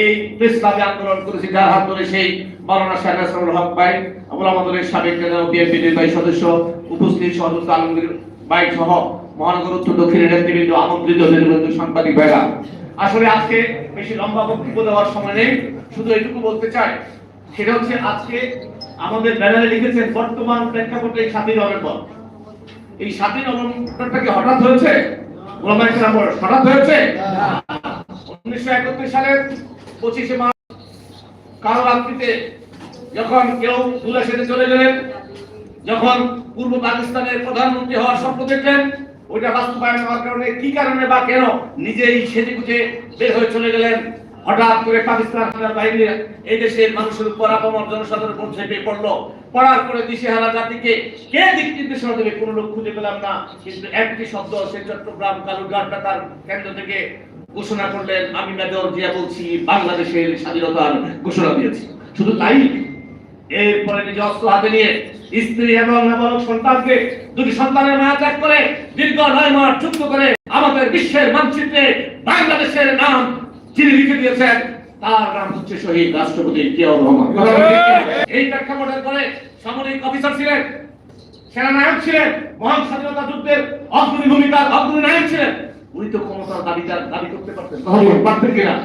এই ক্লাবে আন্দোলন করেছি যার হাত ধরে সেই মাওলানা শাহ নাসরুল হক ভাই আবুল আমাদের সাবেক বিএনপি নির্বাহী সদস্য উপস্থিত সদস্য আলমগীর ভাই সহ মহানগর উত্তর দক্ষিণের নেতৃবৃন্দ আমন্ত্রিত নেতৃবৃন্দ সাংবাদিক ভাইরা। আসলে আজকে বেশি লম্বা বক্তব্য দেওয়ার সময় নেই শুধু এটুকু বলতে চাই সেটা হচ্ছে আজকে আমাদের ব্যানারে লিখেছেন বর্তমান প্রেক্ষাপটে এই সাতই নভেম্বর এই সাতই নভেম্বরটা কি হঠাৎ হয়েছে? হঠাৎ হয়েছে? উনিশশো একত্রিশ সালের পঁচিশে মার্চ, কালো রাত্রিতে যখন কেউ দূরে সেরে চলে গেলেন, যখন পূর্ব পাকিস্তানের প্রধানমন্ত্রী হওয়ার স্বপ্ন দেখলেন, ওইটা বাস্তবায়ন হওয়ার কারণে কি কারণে বা কেন নিজেই সেজে গুজে বের হয়ে চলে গেলেন? হঠাৎ করে পাকিস্তান হানার বাহিনী এই দেশের মানুষের উপর আপামর জনসাধারণের উপর ঝেঁপে পড়ল। পড়ার পরে দিশেহারা জাতিকে কে দিক নির্দেশনা দেবে কোনো লোক খুঁজে পেলাম না। কিন্তু একটি শব্দ, সে চট্টগ্রাম কালুরঘাট তার কেন্দ্র থেকে ঘোষণা করলেন, আমি মেজর জিয়া বলছি, বাংলাদেশের স্বাধীনতার ঘোষণা দিয়েছি। শুধু তাই এরপরে নিজে অস্ত্র হাতে নিয়ে স্ত্রী এবং নাবালক সন্তানকে দুটি সন্তানের মায়া ত্যাগ করে দীর্ঘ নয় মাস যুদ্ধ করে আমাদের বিশ্বের মানচিত্রে বাংলাদেশের নাম যিনি লিখে দিয়েছেন, তার নাম হচ্ছে শহীদ রাষ্ট্রপতি জিয়াউর রহমান। এই প্রেক্ষাপটের পরে সামরিক অফিসার ছিলেন, সেনানায়ক ছিলেন, মহান স্বাধীনতা যুদ্ধের অগ্রণী ভূমিকার অগ্রণী নায়ক ছিলেন। উনি তো ক্ষমতার দাবিদার দাবি করতে পারতেন। পারতেন কিনা?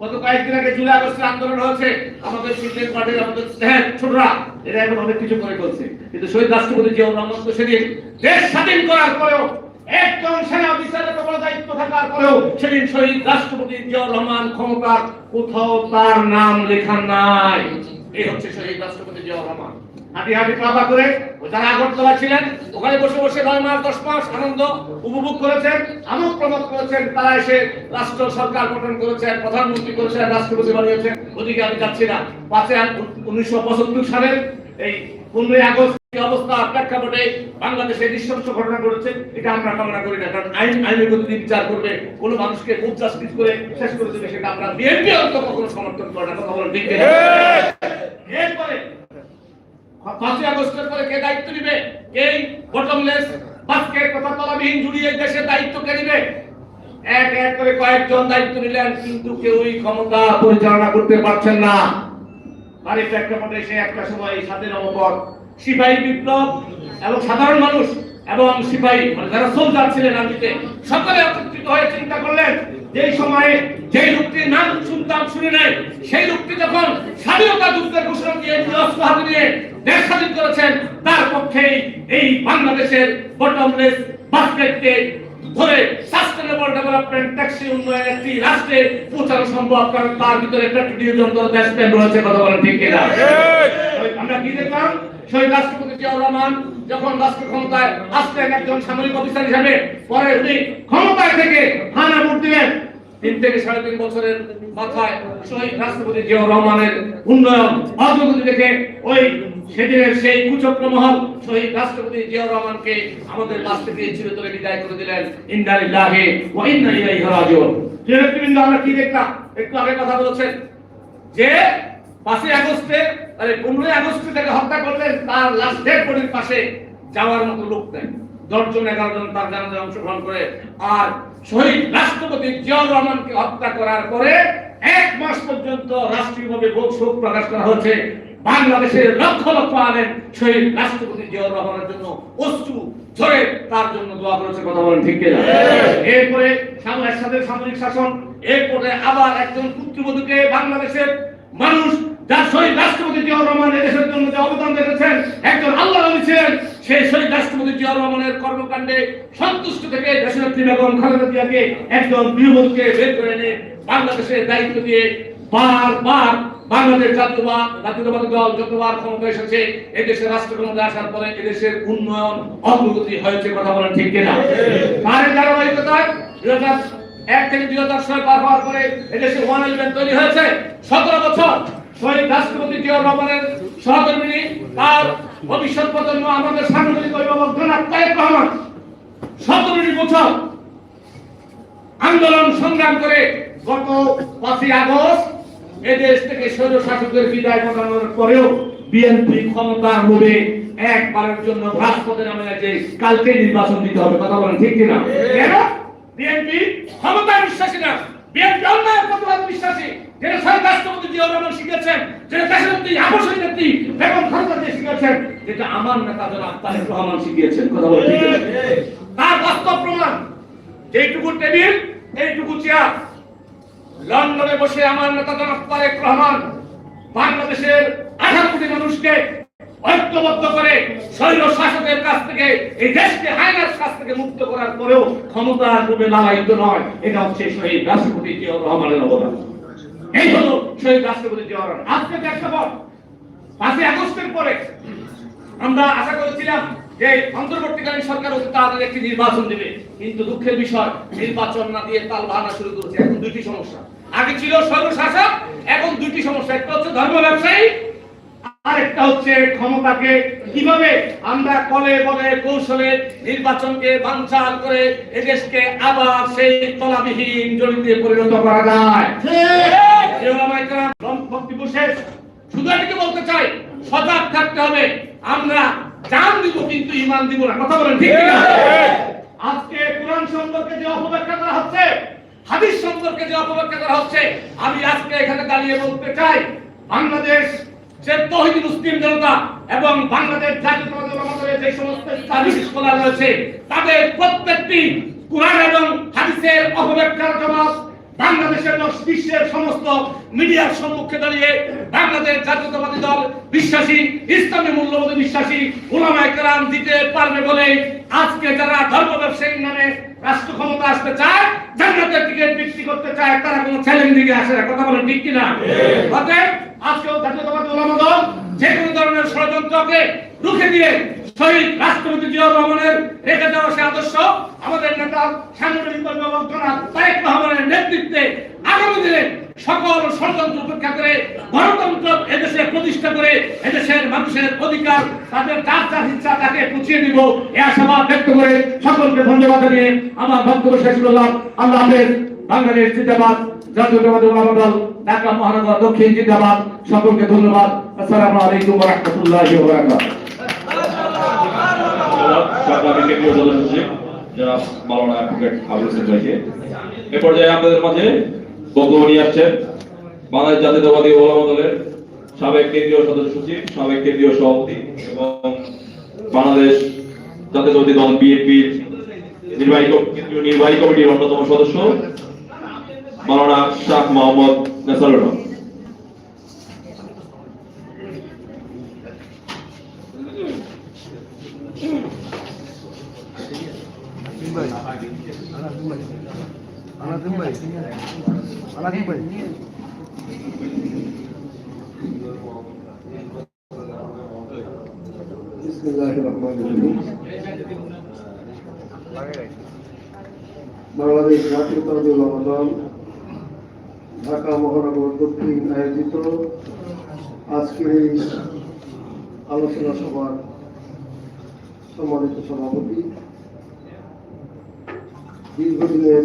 গত কয়েকদিন আগে জুলাই আগস্টের আন্দোলন হয়েছে। আমাদের পার্টির আমাদের স্নেহের ছোটরা এরা এখন অনেক কিছু করে করছে কিন্তু শহীদ রাষ্ট্রপতি জিয়াউর রহমান তো সেদিন দেশ স্বাধীন করার পরেও একজন সেনা অফিসারের দায়িত্ব থাকার পরেও সেদিন শহীদ রাষ্ট্রপতি জিয়াউর রহমান ক্ষমতার কোথাও তার নাম লেখা নাই। এই হচ্ছে শহীদ রাষ্ট্রপতি জিয়াউর রহমান। হাঁটি হাঁটি পাপা করে যারা আগরতলা ছিলেন ওখানে বসে বসে নয় মাস দশ মাস আনন্দ উপভোগ করেছেন আমোদ প্রমোদ করেছেন তারা এসে রাষ্ট্র সরকার গঠন করেছেন প্রধানমন্ত্রী করেছেন রাষ্ট্রপতি বানিয়েছেন। ওদিকে আমি যাচ্ছি না। পাঁচই উনিশশো পঁচাত্তর সালের এই পনেরোই আগস্ট অবস্থা? প্রেক্ষাপটে বাংলাদেশে নৃশংস ঘটনা ঘটেছে এটা আমরা কামনা করি না কারণ আইন আইনের বিচার করবে কোন মানুষকে উচ্চাস্কৃত করে শেষ করে দেবে সেটা আমরা বিএনপি অন্তত কখনো সমর্থন করে না কথা বলেন এরপরে পাঁচই আগস্টের পরে কে দায়িত্ব নিবে? কে বটমলেস তথা তলাবিহীন জুড়িয়ে দেশের দায়িত্ব কে নিবে? এক এক করে কয়েকজন দায়িত্ব নিলেন, কিন্তু কেউই ক্ষমতা পরিচালনা করতে পারছেন না। আর এই প্রেক্ষাপটে সে একটা সময় নভেম্বর সিপাহী বিপ্লব এবং সাধারণ মানুষ এবং সিপাহী মানে যারা সোলজার ছিলেন আর্মিতে, সকলে একত্রিত হয়ে চিন্তা করলেন, যেই সময়ে যেই লোকটির নাম শুনতাম শুনে নাই সেই লোকটি যখন স্বাধীনতা যুদ্ধের ঘোষণা দিয়ে নিয়ে স্বাধীন করেছেন তার পক্ষেই এই বাংলাদেশের বটমলেস বাস্কেটকে ধরে সাস্টেনেবল ডেভেলপমেন্ট ট্যাক্সি উন্নয়ন একটি রাষ্ট্রে পৌঁছানো সম্ভব কারণ তার ভিতরে পেট্রোলিয়াম যন্ত্র দেশ প্যান রয়েছে কথা বলেন ঠিক কিনা? আমরা কি দেখলাম? শহীদ রাষ্ট্রপতি জিয়াউর রহমান যখন রাষ্ট্র ক্ষমতায় আসলেন একজন সামরিক অফিসার হিসাবে পরে উনি ক্ষমতায় থেকে হানা ভোট দিলেন। তিন থেকে সাড়ে তিন বছরের মাথায় শহীদ রাষ্ট্রপতি জিয়াউর রহমানের উন্নয়ন অগ্রগতি দেখে ওই সেদিনের সেই কুচক্র মহল শহীদ রাষ্ট্রপতি জিয়াউর রহমানকে আমাদের কাছ থেকে চিরতরে বিদায় করে দিলেন। ইন্দালিল্লাহে ওয়া ইন্না ইলাইহি রাজিউন। নেতৃবৃন্দ, আমরা কি দেখলাম? একটু আগে কথা বলেছেন যে পাঁচই আগস্টে, আরে পনেরোই আগস্টে তাকে হত্যা করলেন, তার লাশ ডেড বডির পাশে যাওয়ার মতো লোক নেই। দশজন এগারো জন তার জানাজায় অংশগ্রহণ করে আর শহীদ রাষ্ট্রপতি জিয়াউর রহমানকে হত্যা করার পরে এক মাস পর্যন্ত রাষ্ট্রীয়ভাবে ভোগ শোক প্রকাশ করা হচ্ছে বাংলাদেশের লক্ষ লক্ষ আলেন শহীদ রাষ্ট্রপতি জিয়াউর রহমানের জন্য অশ্রু ঝরে তার জন্য দোয়া করেছে কথা বলেন ঠিক কিনা? এরপরে সামনের সাথে সামরিক শাসন এরপরে আবার একজন পুত্রবধূকে বাংলাদেশের মানুষ যার শহীদ রাষ্ট্রপতি জিয়াউর রহমান এদেশের জন্য যে অবদান রেখেছেন একজন আল্লাহ সেই শহীদ রাষ্ট্রপতি জিয়াউর রহমানের কর্মকাণ্ডে সন্তুষ্ট থেকে দেশনেত্রী বেগম খালেদা জিয়াকে একজন গৃহবধূকে বের করে এনে বাংলাদেশের দায়িত্ব দিয়ে বারবার বাংলাদেশ জাতীয়বাদ জাতীয়তাবাদী দল যতবার ক্ষমতা এসেছে এদেশের রাষ্ট্র আসার পরে এদেশের উন্নয়ন অগ্রগতি হয়েছে কথা বলেন ঠিক কিনা? তার ধারাবাহিকতায় দুই হাজার এক থেকে দুই হাজার ছয় পার হওয়ার পরে এদেশে ওয়ান ইলেভেন তৈরি হয়েছে। সতেরো বছর শহীদ রাষ্ট্রপতি জিয়াউর রহমানের সহকর্মী তার ভবিষ্যৎ প্রজন্ম আমাদের সাংগঠনিক অভিভাবক জনাব তায়েক রহমান সতেরোটি বছর আন্দোলন সংগ্রাম করে গত পাঁচই আগস্ট এদেশ থেকে স্বৈর শাসকের বিদায় ঘটানোর পরেও বিএনপি ক্ষমতার লোভে একবারের জন্য রাজপথে নামে আছে কালকে নির্বাচন দিতে হবে কথা বলেন ঠিক কিনা? কেন? বিএনপি ক্ষমতায় বিশ্বাসী না। বিএনপি অন্যায়ের প্রতিবাদ বিশ্বাসী। রহমান শিখেছেন যেটা দেশের নেত্রী আবশ্যক নেত্রী বেগম শিখেছেন যেটা আমার নেতা শিখিয়েছেন, কথা বলে তার বাস্তব প্রমাণ টেবিল, এইটুকু চেয়ার, লন্ডনে বসে আমার নেতা জনাব তারেক রহমান, বাংলাদেশের আঠারো কোটি মানুষকে ঐক্যবদ্ধ করে শৈল শাসকের কাছ থেকে, এই দেশকে হায়নার কাছ থেকে মুক্ত করার পরেও ক্ষমতার রূপে লালায়িত নয়, এটা হচ্ছে শহীদ রাষ্ট্রপতি জিয়াউর রহমানের অবদান। এই হলো শহীদ রাষ্ট্রপতি জিয়াউর রহমান। আজকে প্রেক্ষাপট, পাঁচই আগস্টের পরে আমরা আশা করেছিলাম যে অন্তর্বর্তীকালীন সরকার অতি তাড়াতাড়ি একটি নির্বাচন দেবে। কিন্তু দুঃখের বিষয়, নির্বাচন না দিয়ে তাল বাহানা শুরু করেছে। এখন দুইটি সমস্যা। আগে ছিল সর্বশাসক, এখন দুইটি সমস্যা। একটা হচ্ছে ধর্ম ব্যবসায়ী আরেকটা হচ্ছে ক্ষমতাকে কীভাবে আমরা কলে বলে কৌশলে নির্বাচনকে বানচাল করে এদেশকে আবার সেই তলাবিহীন জড়িতে পরিণত করা যায়। শুধু এটাকে বলতে চাই, সজাগ থাকতে হবে। আমরা জান দিব কিন্তু ইমান দিব না। কথা বলেন ঠিক আজকে কোরআন সম্পর্কে যে অপব্যাখ্যা করা হচ্ছে, হাদিস সম্পর্কে যে অপব্যাখ্যা করা হচ্ছে, আমি আজকে এখানে দাঁড়িয়ে বলতে চাই, বাংলাদেশ যে তহিদ মুসলিম জনতা এবং বাংলাদেশ জাতীয়তাবাদী আমাদের যে সমস্ত ইসলামী স্কলার রয়েছে, তাদের প্রত্যেকটি কোরআন এবং হাদিসের অপব্যাখ্যার জবাব বাংলাদেশের বিশ্বের সমস্ত মিডিয়ার সম্মুখে দাঁড়িয়ে বাংলাদেশ জাতীয়তাবাদী দল বিশ্বাসী, ইসলামী মূল্যবোধে বিশ্বাসী ওলামায়ে কেরাম দিতে পারবে বলে আজকে যারা ধর্ম ব্যবসায়ীর নামে রাষ্ট্র ক্ষমতা আসতে চায়, জান্নাতের টিকিট বিক্রি করতে চায়, তারা কোনো চ্যালেঞ্জ দিকে আসে না। কথা বলেন ঠিক কিনা? অতএব আজকেও জাতীয়তাবাদী ওলামা দল যে কোনো ধরনের ষড়যন্ত্রকে রুখে দিয়ে শহীদ রাষ্ট্রপতি রহমানের রেখে যাওয়া সে আদর্শ, আমাদের নেতা সাংগঠনিক তারেক নেতৃত্বে আগামী দিনে সকল ষড়যন্ত্র উপেক্ষা করে গণতন্ত্র এদেশে প্রতিষ্ঠা করে এদেশের মানুষের অধিকার, তাদের ইচ্ছা তাকে পুছিয়ে দিব এ আশাবাদ ব্যক্ত করে সকলকে ধন্যবাদ জানিয়ে আমার বক্তব্য শেষ করলাম। আল্লাহ হাফেজ জিন্দাবাদ ঢাকা মহানগর দক্ষিণ জিন্দাবাদ। সকলকে ধন্যবাদ। আসসালামু আলাইকুম রাহমাতুল্লাহি সাবেক কেন্দ্রীয় সদস্য সাবেক কেন্দ্রীয় সভাপতি এবং বাংলাদেশ দল নির্বাহী কেন্দ্রীয় নির্বাহী কমিটির অন্যতম সদস্য মাওলানা শাহ মোহাম্মদ নেসারুল হক ভাই আনাসিম ভাই আনাসিম ভাই বাংলাদেশ জাতীয়তাবাদী ওলামা দল ঢাকা মহানগর দক্ষিণ আয়োজিত আজকের এই আলোচনা সভার সম্মানিত সভাপতি। দীর্ঘদিনের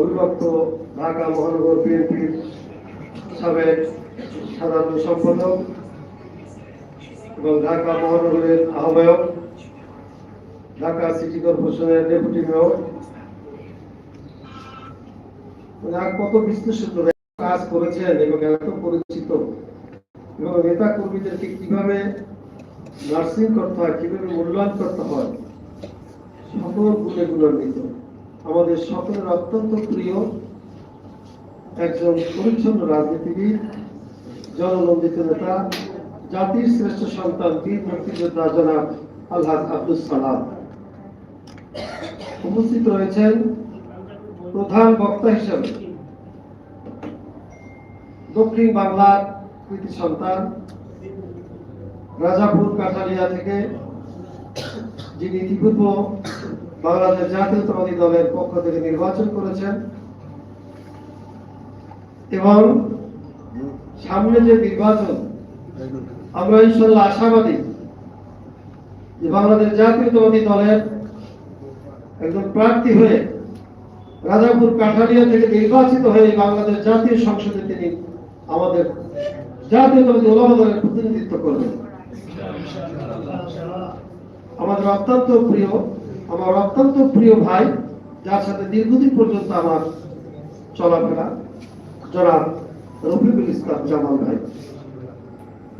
অবিভক্ত ঢাকা মহানগর বিএনপির সাবেক সাধারণ সম্পাদক এবং ঢাকা মহানগরের আহ্বায়ক, ঢাকা সিটি কর্পোরেশনের ডেপুটি মেয়র। কত বিশ্লেষণ কাজ করেছেন এবং এত পরিচিত এবং নেতা কর্মীদেরকে কীভাবে নার্সিং করতে হয়, কীভাবে মূল্যায়ন করতে হয়, সকল গুণে গুণান্বিত। আমাদের সকলের অত্যন্ত প্রিয় একজন পরিচ্ছন্ন রাজনীতিবিদ, জননন্দিত নেতা, জাতির শ্রেষ্ঠ সন্তান, বীর মুক্তিযোদ্ধা জনাব আলহাজ আব্দুল সালাম। উপস্থিত রয়েছেন প্রধান বক্তা হিসেবে দক্ষিণ বাংলার কৃতি সন্তান, রাজাপুর কাঠালিয়া থেকে যিনি ইতিপূর্ব বাংলাদেশ জাতীয়তাবাদী দলের পক্ষ থেকে নির্বাচন করেছেন। এবং সামনে যে নির্বাচন, আমরা ইনশাল্লাহ আশাবাদী যে বাংলাদেশ জাতীয়তাবাদী দলের একজন প্রার্থী হয়ে রাজাপুর কাঠালিয়া থেকে নির্বাচিত হয়ে বাংলাদেশ জাতীয় সংসদে তিনি আমাদের জাতীয়তাবাদী ওলামা প্রতিনিধিত্ব করবেন। আমাদের অত্যন্ত প্রিয় আমার অত্যন্ত প্রিয় ভাই, যার সাথে দীর্ঘদিন পর্যন্ত আমার চলাফেরা জনাব রফিকুল ইসলাম জামাল ভাই।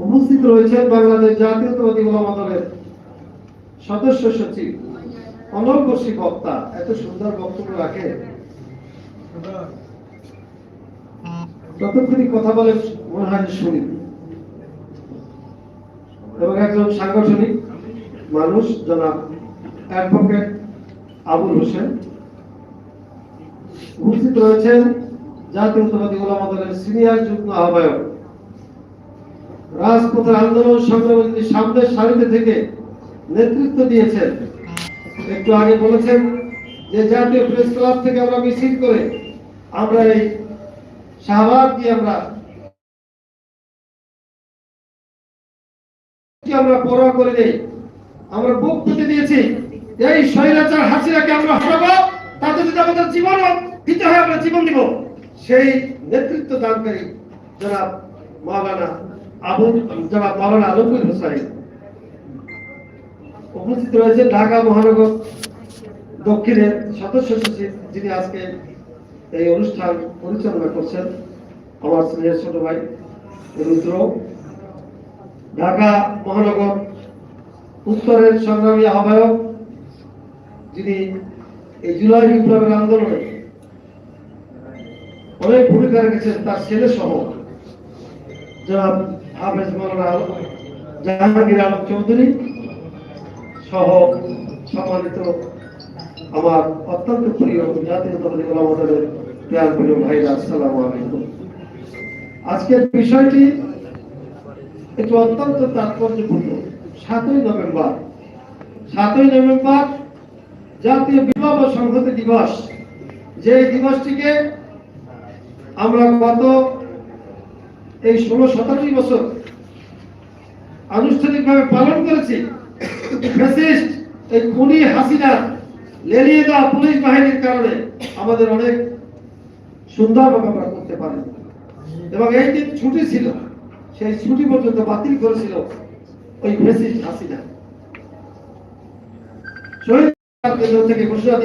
উপস্থিত রয়েছেন বাংলাদেশ জাতীয়তাবাদী দলের সদস্য সচিব অনর্বশী বক্তা। এত সুন্দর বক্তব্য রাখে যতক্ষণই কথা বলে মনে হয় শুনি। এবং একজন সাংগঠনিক মানুষ, জনাব অ্যাডভোকেট আবুল হোসেন। উপস্থিত রয়েছেন জাতীয়তাবাদী সিনিয়র যুগ্ম আহ্বায়ক। আন্দোলন সামনের সারিতে থেকে নেতৃত্ব দিয়েছেন। একটু আগে বলেছেন যে জাতীয় প্রেস ক্লাব থেকে আমরা মিছিল করে আমরা এই শাহবাগ দিয়ে আমরা আমরা পরোয়া করে নেই। আমরা বুক পেতে দিয়েছি। এই স্বৈরাচার হাসিনাকে আমরা হরাবো, তাতে যদি আমাদের জীবন দিতে হয়, আমরা জীবন দিব। সেই নেতৃত্ব দানকারী জনাব মাওলানা আবু জনাব মাওলানা আলমগীর হোসাইন। উপস্থিত রয়েছে ঢাকা মহানগর দক্ষিণের সদস্য সচিব, যিনি আজকে এই অনুষ্ঠান পরিচালনা করছেন। আমার স্নেহের ছোট ভাই রুদ্র। ঢাকা মহানগর উত্তরের সংগ্রামী আহ্বায়ক যিনি এই জুলাই বিপ্লবের আন্দোলনে অনেক ভূমিকা রেখেছেন, তার ছেলে সহ জনাব হাফেজ মৌলানা জাহাঙ্গীর আলম চৌধুরী সহ সম্মানিত আমার অত্যন্ত প্রিয় জাতীয়তাবাদী আমাদের প্রিয় প্রিয় ভাইরা, আসসালামু আলাইকুম। আজকের বিষয়টি একটু অত্যন্ত তাৎপর্যপূর্ণ। সাতই নভেম্বর সাতই নভেম্বর জাতীয় বিপ্লব ও সংহতি দিবস। যে দিবসটিকে আমরা গত এই ষোলো সতেরোটি বছর আনুষ্ঠানিকভাবে পালন করেছি, ফ্যাসিস্ট এই খুনি হাসিনা লেলিয়ে দেওয়া পুলিশ বাহিনীর কারণে আমাদের অনেক সুন্দরভাবে আমরা করতে পারি। এবং এই দিন ছুটি ছিল, সেই ছুটি পর্যন্ত বাতিল করেছিল ওই ফ্যাসিস্ট হাসিনা। শহীদ থেকে ঘোষণা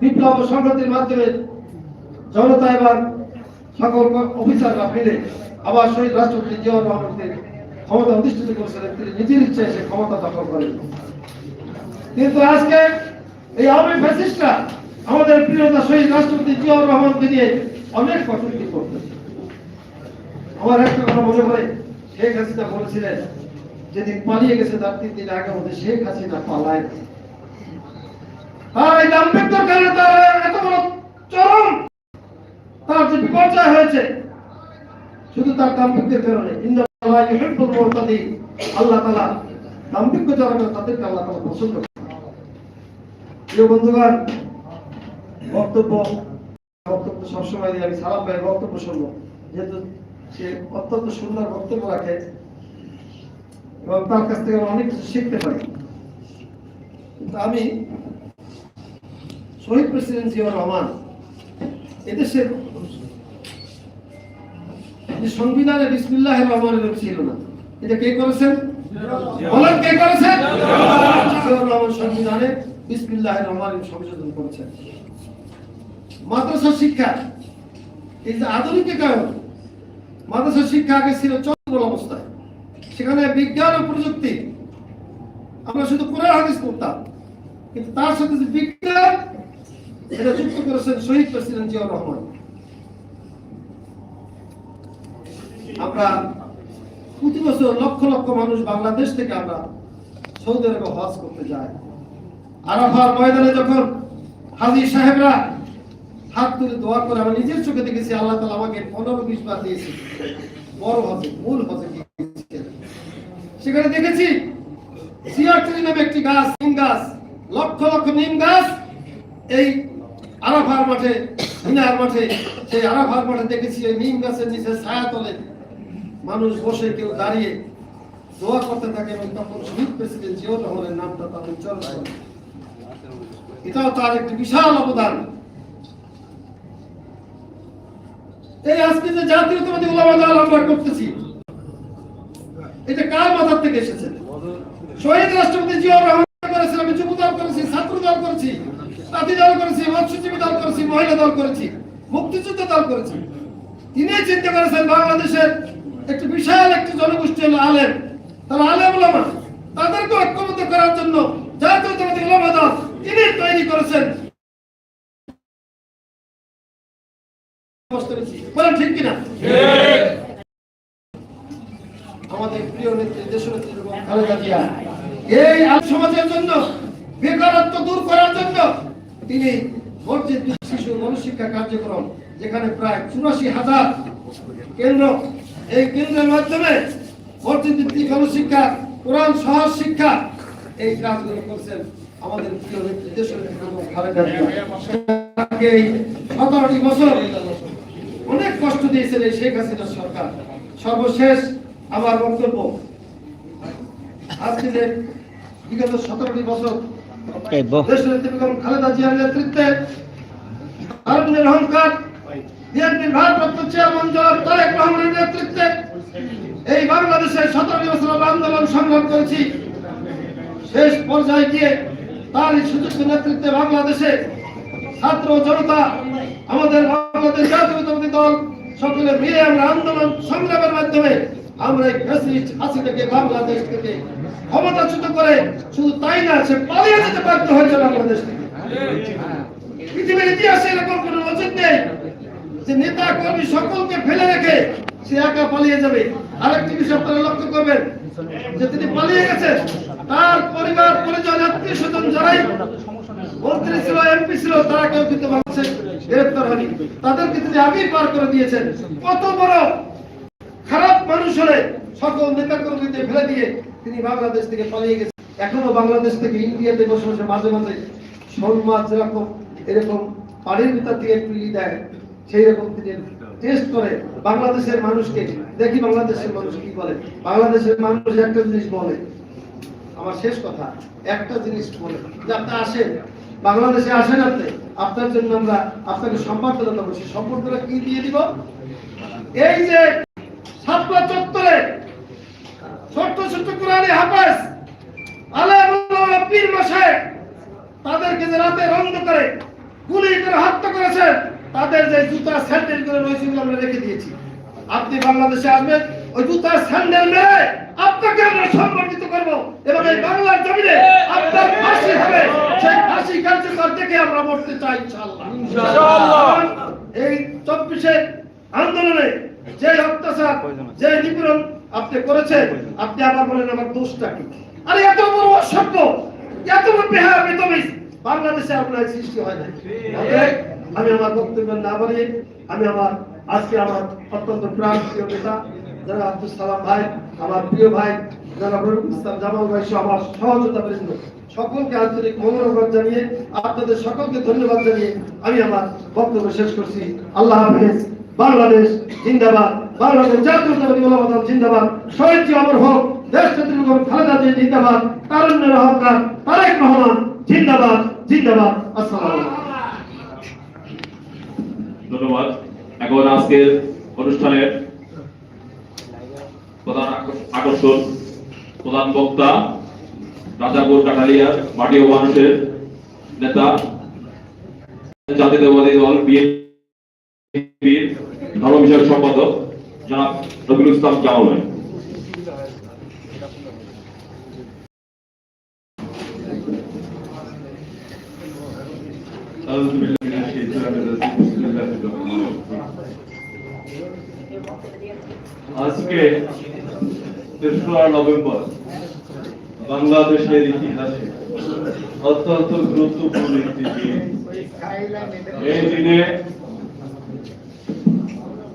বিপ্লব সংহতির মাধ্যমে জনতা এবার সকল অফিসাররা ফিরে আবার শহীদ রাষ্ট্রপতি জিয়াউর রহমানকে ক্ষমতা অধিষ্ঠিত করেছিলেন, তিনি নিজের ইচ্ছায় সে ক্ষমতা দখল করেন। কিন্তু আজকে এই আওয়ামী ফ্যাসিস্টরা আমাদের প্রিয়তা শহীদ রাষ্ট্রপতি জিয়াউর রহমানকে নিয়ে অনেক কটূক্তি করতেছে। আমার একটা কথা মনে পড়ে, শেখ হাসিনা বলেছিলেন, যেদিন পালিয়ে গেছে তার তিন দিন আগে মধ্যে শেখ হাসিনা পালায় এই দাম্পত্যর কারণে তার এত বড় চরম তার যে বিপর্যয় হয়েছে, শুধু তার দাম্পত্যের কারণে। ইন্দ্রাল্লাহ ইউহিব্বুল আল্লাহ তাআলা দাম্পত্য যারা তাদেরকে আল্লাহ তাআলা পছন্দ প্রিয় বন্ধুগণ বক্তব্য বক্তব্য সবসময় দিয়ে আমি সালাম ভাইয়ের বক্তব্য শুনব। যেহেতু সে অত্যন্ত সুন্দর বক্তব্য রাখে এবং তার কাছ থেকে আমরা অনেক কিছু শিখতে পারি। কিন্তু আমি শহীদ প্রেসিডেন্ট জিয়াউর রহমান এদেশের যে সংবিধানে বিসমিল্লাহ রহমান ছিল না এটা কে করেছেন? বলেন কে করেছেন? সংবিধানে বিসমিল্লাহ রহমান সংশোধন করেছেন। মাদ্রাসা শিক্ষা, এই যে আধুনিকীকরণ মাদ্রাসা শিক্ষা আগে ছিল চন্দ্র অবস্থায়। সেখানে বিজ্ঞান ও প্রযুক্তি, আমরা শুধু কোরআন হাদিস পড়তাম, কিন্তু তার সাথে যে বিজ্ঞান, এটা যুক্ত করেছেন শহীদ প্রেসিডেন্ট জিয়াউর রহমান। আমরা প্রতি বছর লক্ষ লক্ষ মানুষ বাংলাদেশ থেকে আমরা সৌদি আরবে হজ করতে যাই আরাফার ময়দানে যখন হাজি সাহেবরা হাত তুলে দোয়া করে, আমি নিজের চোখে দেখেছি, আল্লাহ তালা আমাকে পনেরো বিশ বার দিয়েছি। বড় হজে, মূল হজে সেখানে দেখেছি সিয়ারট্রি নামে একটি গাছ, নিম গাছ, লক্ষ লক্ষ নিম গাছ এই আরাফার মাঠে, মিনার মাঠে, সেই আরাফার মাঠে দেখেছি, এই নিম গাছের নিচে ছায়া তলে মানুষ বসে কেউ দাঁড়িয়ে দোয়া করতে থাকে এবং তখন শহীদ প্রেসিডেন্ট জিয়াউর রহমানের নামটা তার উচ্চারণ করে এটাও তার একটি বিশাল অবদান। এই আজকে যে জাতীয়তাবাদী ওলামা দল আমরা করতেছি, এটা কার মাথার থেকে এসেছে? শহীদ রাষ্ট্রপতি জিয়াউর রহমান করেছেন, আমি যুব দল করেছি, ছাত্র দল করেছি তাঁতি দল করেছি, মৎস্যজীবী দল করেছি, মহিলা দল করেছি, মুক্তিযুদ্ধ দল করেছি। তিনি চিন্তা করেছেন বাংলাদেশের একটি বিশাল একটি জনগোষ্ঠী হলো আলেম। তারা আলেম তাদেরকে ঐক্যবদ্ধ করার জন্য জাতীয়তাবাদী ওলামা দল তিনি তৈরি করেছেন। বলেন ঠিক কিনা? আমাদের প্রিয় নেত্রী দেশনেত্রী বেগম খালেদা জিয়া এই আল সমাজের জন্য বেকারত্ব দূর করার জন্য তিনি মসজিদ শিশু গণশিক্ষা কার্যক্রম যেখানে প্রায় চুরাশি হাজার কেন্দ্র এই কেন্দ্রের মাধ্যমে ভিত্তিক গণশিক্ষা কোরআন সহজ শিক্ষা এই কাজগুলো করছেন আমাদের প্রিয় সতেরোটি বছর অনেক কষ্ট দিয়েছেন এই শেখ হাসিনা সরকার। সর্বশেষ আমার বক্তব্য আজকে যে বিগত সতেরোটি বছর খালেদা জিয়ার নেতৃত্বে তারুণ্যের অহংকার ভারপ্রাপ্ত চেয়ারম্যান তারেক রহমানের নেতৃত্বে এই বাংলাদেশে সতেরোটি বছর আন্দোলন সংগ্রাম করেছি। শেষ পর্যায়ে গিয়ে তার সুযোগ্য নেতৃত্বে বাংলাদেশে ছাত্র জনতা, আমাদের বাংলাদেশ জাতীয়তাবাদী দল সকলে মিলে আমরা আন্দোলন সংগ্রামের মাধ্যমে আমরা এই ফ্যাসিস্ট হাসিনাকে বাংলাদেশ থেকে ক্ষমতাচ্যুত করে শুধু তাই না, সে পালিয়ে যেতে বাধ্য হয়েছে বাংলাদেশ থেকে। পৃথিবীর ইতিহাসে এরকম কোনো নজির নেই যে নেতা কর্মী সকলকে ফেলে রেখে সে একা পালিয়ে যাবে। আরেকটি বিষয় আপনারা লক্ষ্য করবেন, যে তিনি পালিয়ে গেছেন। তার পরিবার, পরিজন, আত্মীয় স্বজন যারাই মন্ত্রী ছিল, এমপি ছিল, তারা কেউ কিন্তু বাংলাদেশে গ্রেপ্তার হয়নি। তাদেরকে তিনি আগেই পার করে দিয়েছেন। কত বড় খারাপ মানুষ হলে সকল নেতা কর্মীদের ফেলে দিয়ে তিনি বাংলাদেশ থেকে পালিয়ে গেছেন। এখনও বাংলাদেশ থেকে ইন্ডিয়াতে বসে মাঝে মাঝে শোল যেরকম, এরকম পানির ভিতর থেকে তুলি দেয় সেই রকম তিনি টেস্ট করে বাংলাদেশের মানুষকে, দেখি বাংলাদেশের মানুষ কি বলে। বাংলাদেশের মানুষ একটা জিনিস বলে। আমার শেষ কথা, একটা জিনিস বলে। যে আপনি আসেন, বাংলাদেশে আসেন আপনি, আপনার জন্য আমরা আপনাকে সম্বর্ধনা সেই সম্বর্ধনা কি দিয়ে দিব? এই যে সাতলা চত্বরে, ছোট্ট ছোট্ট কোরআনে হাফেজ আলেম পীর মশাই তাদেরকে যে রাতের করে, গুলি করে হত্যা করেছে তাদের যে জুতা স্যান্ডেল করে রয়েছে ওগুলো আমরা রেখে দিয়েছি। আপনি বাংলাদেশে আসবেন ওই জুতার স্যান্ডেল মেরে আপনাকে আমরা সম্মানিত করব এবং এই বাংলার জমিনে আপনার ফাঁসি হবে। সেই ফাঁসি কার্যকর দেখে আমরা মরতে চাই ইনশাআল্লাহ। এই চব্বিশে আন্দোলনে যে অত্যাচার যে নিপীড়ন আপনি করেছেন আপনি আবার বলেন আমার দোষটা কি? আরে এত বড় অসভ্য এত বড় বেহায়া বেতমিস বাংলাদেশে আপনার সৃষ্টি হয় না আমি আমার বক্তব্য না বাড়িয়ে আমি আমার, আজকে আমার অত্যন্ত প্রাণ প্রিয় নেতা, যারা আব্দুল সালাম ভাই, আমার প্রিয় ভাই, যারা রবিউল ইসলাম জামাল ভাই সহ আমার সহযোগিতা বৃন্দ, সকলকে আন্তরিক মনোনগর জানিয়ে আপনাদের সকলকে ধন্যবাদ জানিয়ে আমি আমার বক্তব্য শেষ করছি। আল্লাহ হাফেজ, বাংলাদেশ জিন্দাবাদ, বাংলাদেশ জাতীয়তাবাদী দল জিন্দাবাদ, শহীদ অমর হোক, দেশ নেত্রী খালেদা জিন্দাবাদ, তারুণ্যের অহংকার, তারেক রহমান জিন্দাবাদ জিন্দাবাদ। আসসালামু আলাইকুম। ধন্যবাদ। এখন আজকের অনুষ্ঠানের প্রধান আকর্ষ- আকর্ষণ, প্রধান বক্তা রাজাপুর কাঠালিয়ার মাটি ও মানুষের নেতা, জাতীয়তাবাদী দল বিএনপির ধর্ম বিষয়ক সম্পাদক জনাব রবিউল ইসলাম জামাল তেসরা নভেম্বর, বাংলাদেশের ইতিহাসে অত্যন্ত গুরুত্বপূর্ণ একটি দিন। এই দিনে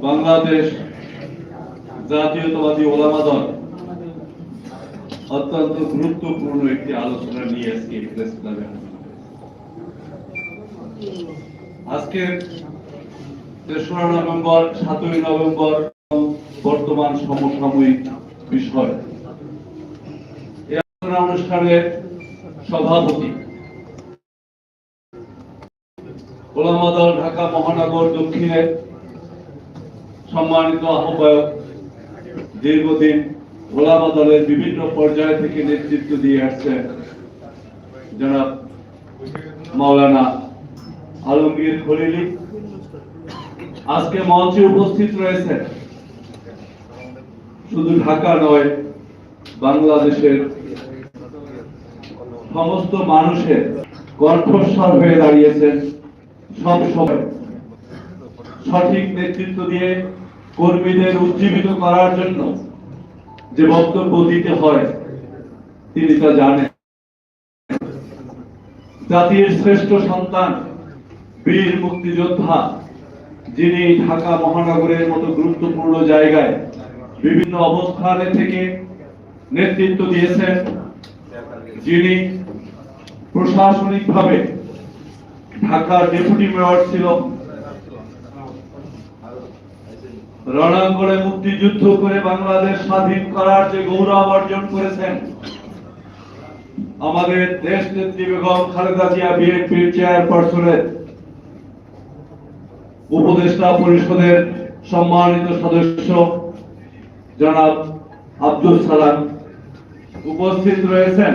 বাংলাদেশ জাতীয়তাবাদী ওলামা দল অত্যন্ত গুরুত্বপূর্ণ একটি আলোচনা নিয়ে আজকে প্রেস ক্লাবে আজকে তেসরা নভেম্বর, সাতই নভেম্বর বর্তমান সমসাময়িক বিষয় এই আলোচনা অনুষ্ঠানের সভাপতি ওলামা দল ঢাকা মহানগর দক্ষিণের সম্মানিত আহ্বায়ক দীর্ঘদিন ওলামা দলের বিভিন্ন পর্যায় থেকে নেতৃত্ব দিয়ে আসছেন জনাব মাওলানা আলমগীর খলিলি। আজকে মঞ্চে উপস্থিত রয়েছেন শুধু ঢাকা নয়, বাংলাদেশের সমস্ত মানুষের কণ্ঠস্বর হয়ে দাঁড়িয়েছেন সব সময়। সঠিক নেতৃত্ব দিয়ে কর্মীদের উজ্জীবিত করার জন্য যে বক্তব্য দিতে হয়, তিনি তা জানেন। জাতির শ্রেষ্ঠ সন্তান, বীর মুক্তিযোদ্ধা, যিনি ঢাকা মহানগরের মতো গুরুত্বপূর্ণ জায়গায় বিভিন্ন অবস্থানে থেকে নেতৃত্ব দিয়েছেন যিনি প্রশাসনিকভাবে ঢাকার ডেপুটি মেয়র ছিল। রণাঙ্গনে মুক্তিযুদ্ধ করে বাংলাদেশ স্বাধীন করার যে গৌরব অর্জন করেছেন, আমাদের দেশ নেত্রী বেগম খালেদা জিয়া বিএনপির চেয়ারপারসনের উপদেষ্টা পরিষদের সম্মানিত সদস্য জনাব আব্দুল সালাম উপস্থিত রয়েছেন।